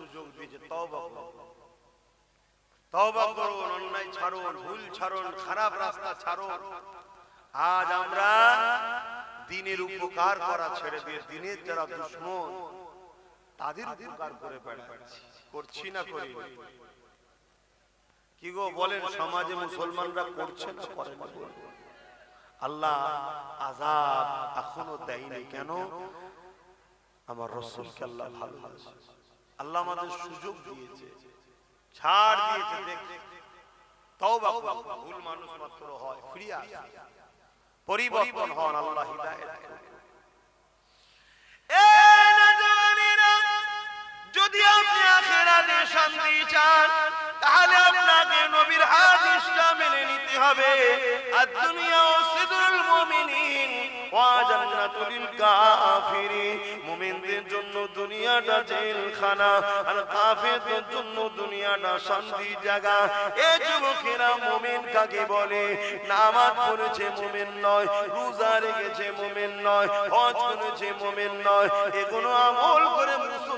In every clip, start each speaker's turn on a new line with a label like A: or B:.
A: সুযোগ দিয়েছে, তওবা করুন তওবা করুন অন্যায় ছাড়ুন ভুল ছাড়ুন খারাপ রাস্তা ছাড়ুন আজ আমরা দিনের উপকার করা ছেড়ে দিয়ে দিনের যারা দুশ্মন, তাদের উপকার করে বেড়াচ্ছি। করছি না করি। কি গো বলেন, সমাজে মুসলমানরা করছে না করে না আল্লাহ আজাব এখনও দেয়নি। কেন? আমার রসুলকে আল্লাহ ভালোবাসে। আল্লাহ আমাদের সুযোগ দিয়েছে, ছাড় দিয়েছে, দেখ তওবা। ভুল মানুষ মাত্র হয় ফিরে আসে পরিবর্তন হন, আল্লাহ হিদায়াত। যদি আপনি আখেরাতে শান্তি চান, তাহলে আপনাকে নবীর হাদিসটা মেনে নিতে হবে আর দুনিয়া ও সিদরুল মুমিনিন, ওয়া জান্নাতুল কাফিরিন মুমিনদের জন্য দুনিয়াটা জেলখানা, আর কাফেরদের জন্য দুনিয়াটা শান্তি জায়গা। এ যুবকেরা মুমিন কাকে বলে? নামাজ পড়েছে মুমিন নয়, রোজা রেখেছে মুমিন নয়, হজ করেছে মুমিন নয়। এগুলো আমল করে মুসলমান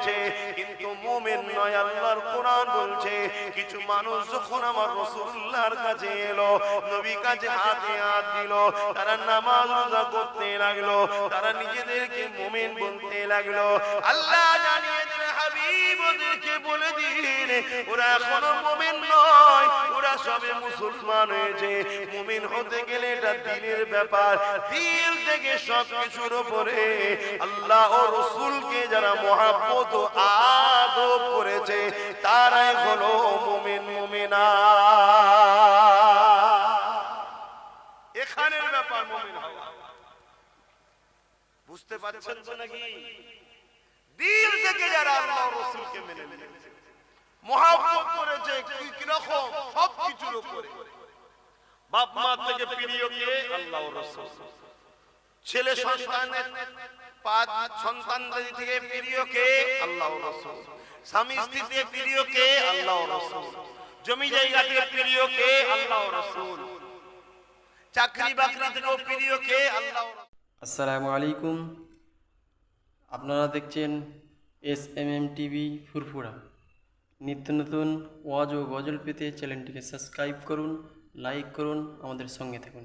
A: হয়েছে কিন্তু মুমিন নয়, আল্লাহর কোরআন বলছে। কিছু মানুষ যখন আমার রসুল্লাহর কাছে এলো, নবী কাছে হাতে হাত দিল, তারা নামাজ রোজা করতে লাগল, তারা নিজেদেরকে মোমেন বলতে লাগল। আল্লাহ জানিয়ে দিলে হাবিব ওদেরকে বলে দিন, ওরা এখনও মুমিন সবে মুসলমান হয়েছে। মুমিন হতে গেলে এটা দিনের ব্যাপার। দিল থেকে সব কিছুর উপরে আল্লাহ ও রসুলকে যারা মহাব্বত ও আদব করেছে, তারাই হলো মুমিন, মুমিনা। এখানের ব্যাপার মুমিন বুঝতে পারছেন তো নাকি? দিল থেকে যারা আল্লাহ রসুলকে মেনে নিয়েছে, মহাব্বত করেছে জমি জায়গা থেকে প্রিয় কে? আল্লাহ রসুল। চাকরি বাকরি থেকে প্রিয় কে? আল্লাহ
B: আসসালামু আলাইকুম। আপনারা দেখছেন S M M TV Furfura. নিত্য নতুন ওয়াজ ও গজল পেতে চ্যানেলটিকে সাবস্ক্রাইব করুন লাইক করুন আমাদের সঙ্গে থাকুন।